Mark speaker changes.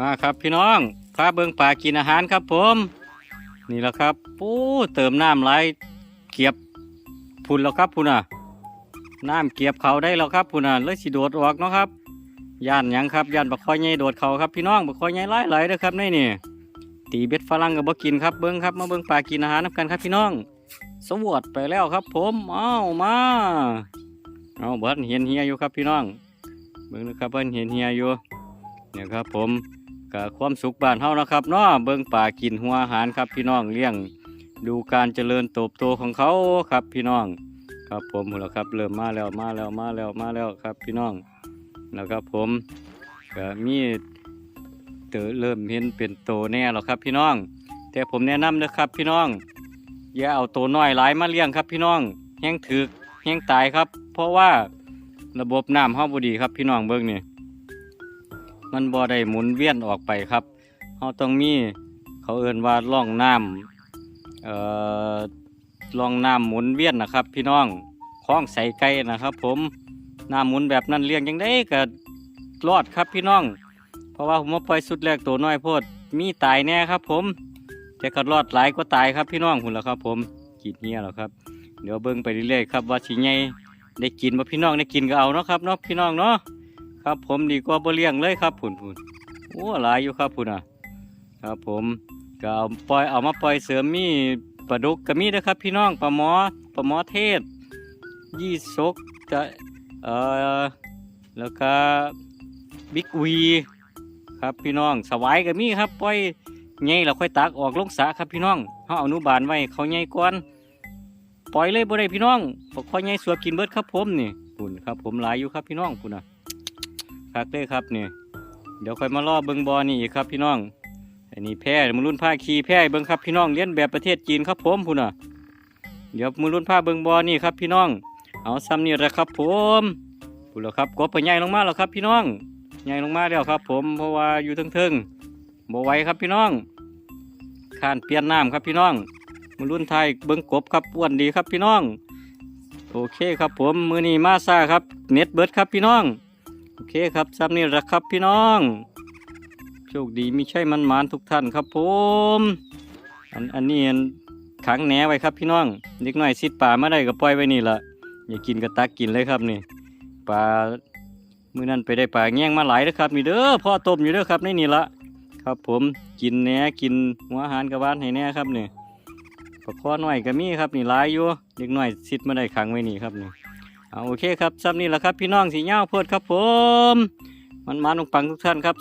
Speaker 1: มาครับพี่น้องพาเบิงป่ากินอาหารครับผม นี่แหละครับปูเติมน้ำไหลเกียบพุ่นแล้วครับพุ่นอะน้ำเกียบเขาได้แล้วครับพุ่นอะเลยสิโดดออกเนาะครับย่านยังครับย่านบักคอยใหญ่โดดเขาครับพี่น้องบักคอยใหญ่ไล่ไหลายๆเด้อครับนี่นี่ตีเบ็ดฝรั่งกับบ่กินครับเบิ้งครับมาเบิ้งป่ากินอาหารน้ำกันครับพี่น้อง สวดไปแล้วครับ ผมเอามาเอาเบิดเห็นเฮียอยู่ครับพี่น้องเบิ่งนะครับเบิ่นเห็นเฮียอยู่เนี่ยครับผม กับความสุขบ้านเฮานะครับเนาะเบิ่งป่ากินหัวอาหารครับพี่น้องเลี้ยง ดูการเจริญเติบโตของเขาครับพี่น้อง ครับผมหมดแล้วครับเริ่มมาแล้วมาแล้วมาแล้วมาแล้วครับพี่น้องแล้วครับผมก็มีเตอเริ่มเห็นเป็นโตแน่แล้วครับพี่น้อง แต่ผมแนะนำนะครับพี่น้อง อย่าเอาโตน้อยหลายมาเลี้ยงครับพี่น้องแห้งถึกแห้งตายครับ เพราะว่าระบบน้ำเฮาบ่ดีครับพี่น้องเบิ่งนี่ มันบ่ได้หมุนเวียนออกไปครับเฮาต้องมีเขาเอิ้นว่าร่องน้ำเอ่อร่องน้ำหมุนเวียนนะครับ พี่น้องคล้องใส่ไก่นะครับ ผมน้ำหมุนแบบนั้นเลี้ยงจังได้ก็รอดครับพี่น้อง เพราะว่าผมมาปล่อยสุดแรกตัวน้อยโพดมีตายแน่ครับ ผมแต่ก็รอดหลายก็ตายครับพี่น้องคุณแล้วครับ ผมกินเหี้ยแล้วครับ เดี๋ยวเบิ่งไปเรื่อยๆครับว่าสิใหญ่ได้กินบ่พี่น้องได้กินก็เอาเนาะครับเนาะพี่น้องเนาะ ครับผมดีกว่าบ่เลี้ยงเลยครับผุนผุนโอ้หลายอยู่ครับผุนอะ ครับผมก็เอาปล่อยเอามาปล่อยเสริมมีปลาดุกก็มีนะครับ พี่น้องปลาหมอปลาหมอเทศ ยี่สกจะเอ่อแล้วก็บิ๊กวีครับพี่น้องสวายก็มีครับปล่อยใหญ่แล้วค่อยตักออกลงสระครับพี่น้องเฮาเอานุบาลไว้เขาใหญ่ก่อนปล่อยเลยบ่ได้พี่น้องปกค่อยใหญ่สวบกินเบิดครับผมนี่ปุ่นครับ ผมหลายอยู่ครับพี่น้องปุ่นอะ คักเลยครับนี่เดี๋ยวค่อยมาล่อเบิงบอนี่อีกครับพี่น้องอันนี้แพร่มือรุ่นผ้าขี่แพร่เบิงครับพี่น้องเลี้ยนแบบประเทศจีนครับผมปุ่นอะเดี๋ยวมือรุ่นผ้าเบิงบอนี่ครับพี่น้อง เอาซ้ำนี่แหละครับผมปุ่นแล้วครับกบไปใหญ่ลงมาแล้วครับพี่น้องใหญ่ลงมาแล้วครับ ผมเพราะว่าอยู่เทิงๆบ่ไหวครับพี่น้องขานเปลี่ยนน้ำครับพี่น้องมือรุ่นไทยเบิงกบครับอ้วนดีครับพี่น้อง โอเคครับผมมือนี้มาซาครับเน็ตเบิร์ดครับพี่น้อง โอเคครับซ้ำนี่แหละครับพี่น้อง โชคดีมีใช่มันหมานทุกท่านครับผมอันอันนี้อันขังแหนไว้ครับพี่น้องเด็กน้อยซิดป่ามาได้ก็ปล่อยไว้นี่ละอย่ากินก็ตักกินเลยครับนี่ปลามือนั้นไปได้ปลาแง่งมาหลายเลยครับนี่เด้อพ่อต้มอยู่เด้อครับในนี่ละครับผมกินแหนกินหัวอาหารกับบ้านให้แน่ครับนี่ปลาคอหน่อยก็มีครับนี่หลายอยู่เด็กหน่อยซิดมาได้ขังไว้นี่ครับนี่ เอาโอเคครับซับนี่แหละครับพี่น้องสีเงาโพดครับผม มันมาลงปังทุกท่านครับ